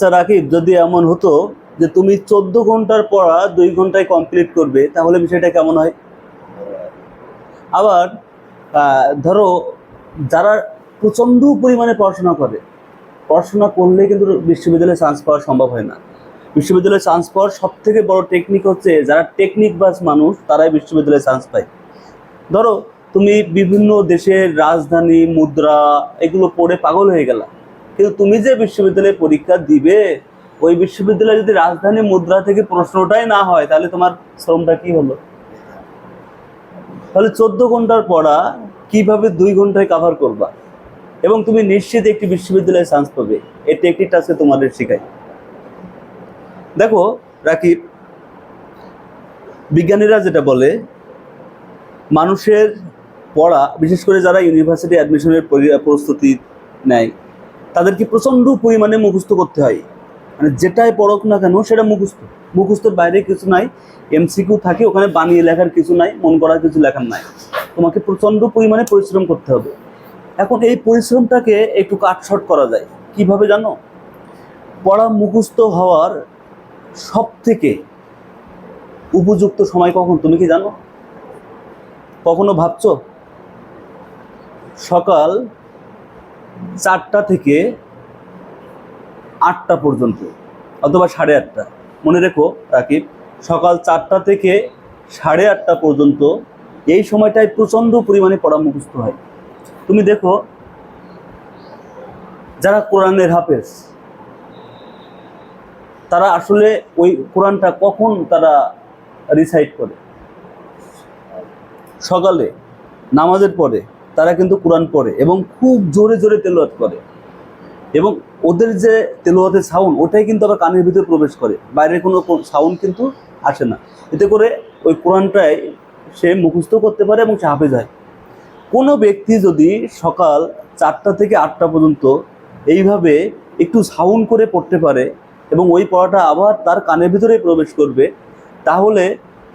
আচ্ছা রাকিব, যদি এমন হতো যে তুমি চোদ্দ ঘণ্টার পড়া দুই ঘন্টায় কমপ্লিট করবে, তাহলে বিষয়টা কেমন হয়? আবার ধরো যারা প্রচণ্ড পরিমাণে পড়াশোনা করে, পড়াশোনা করলে কিন্তু বিশ্ববিদ্যালয়ে চান্স পাওয়া সম্ভব হয় না। বিশ্ববিদ্যালয়ে চান্স পাওয়ার সব থেকে বড় টেকনিক হচ্ছে যারা টেকনিক বাস মানুষ, তারাই বিশ্ববিদ্যালয়ে চান্স পায়। ধরো, তুমি বিভিন্ন দেশের রাজধানী, মুদ্রা, এগুলো পড়ে পাগল হয়ে গেলা। কিন্তু তুমি যে বিশ্ববিদ্যালয়ে পরীক্ষা দিবে, ওই বিশ্ববিদ্যালয়ে যদি রাজধানী মুদ্রা থেকে প্রশ্নটাই না হয়, তাহলে তোমার শ্রমটা কি হলো? তাহলে চোদ্দ ঘণ্টার পড়া, কীভাবে দুই ঘন্টায় কাভার করবা? এবং তুমি নিশ্চিত একটি বিশ্ববিদ্যালয়ে চান্স পাবে। এই টেকনিকটা আজকে তোমাদের শেখাই। দেখো, রাকিব, বিজ্ঞানীরা যেটা বলে, মানুষের পড়া, বিশেষ করে যারা ইউনিভার্সিটি অ্যাডমিশনের প্রস্তুতি নেয় তাদেরকে প্রচণ্ড পরিমাণে মুখস্থ করতে হয়। মানে যেটাই পড়ক না কেন, সেটা মুখস্থ। মুখস্থর বাইরে কিছু নাই, এমসিকিউ থাকে, ওখানে বানিয়ে লেখার কিছু নাই, মন করার কিছু লেখার নাই। তোমাকে প্রচণ্ড পরিমাণে পরিশ্রম করতে হবে। এখন এই পরিশ্রমটাকে একটু কাটছট করা যায়। কীভাবে জানো? পড়া মুখস্থ হওয়ার সব থেকে উপযুক্ত সময় কখন? তুমি কি জানো? কখনো ভাবছ? সকাল চারটা থেকে আটটা পর্যন্ত, অথবা সাড়ে আটটা। মনে রেখো, রাকিব, সকাল চারটা থেকে সাড়ে আটটা পর্যন্ত এই সময়টায় প্রচণ্ড পরিমাণে পড়া মুখস্থ হয়। তুমি দেখো, যারা কোরআনের হাফেজ, তারা আসলে ওই কোরআনটা কখন তারা রিসাইট করে? সকালে, নামাজের পরে তারা কিন্তু কোরআন পড়ে এবং খুব জোরে জোরে তেলাওয়াত করে। এবং ওদের যে তেলোয়াতের সাউন্ড ওটাই কিন্তু আবার কানের ভিতরে প্রবেশ করে। বাইরের কোনো সাউন্ড কিন্তু আসে না। এতে করে ওই কোরআনটাই সে মুখস্থ করতে পারে এবং সে হাফেজ হয়। কোনো ব্যক্তি যদি সকাল চারটা থেকে আটটা পর্যন্ত এইভাবে একটু সাউন্ড করে পড়তে পারে এবং ওই পড়াটা আবার তার কানের ভিতরে প্রবেশ করবে, তাহলে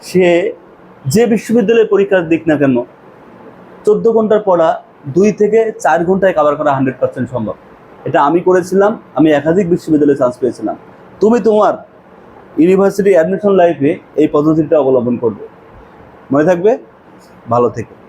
সে যে বিশ্ববিদ্যালয়ে পরীক্ষার দিক না কেন চোদ্দ ঘণ্টার পড়া দুই থেকে চার ঘন্টায় কাভার করা হান্ড্রেড পার্সেন্ট সম্ভব। এটা আমি করেছিলাম, আমি একাধিক বিশ্ববিদ্যালয়ে চান্স পেয়েছিলাম। তুমি তোমার ইউনিভার্সিটি অ্যাডমিশন লাইফে এই পদ্ধতিটা অবলম্বন করবে। মনে থাকবে? ভালো থেকে।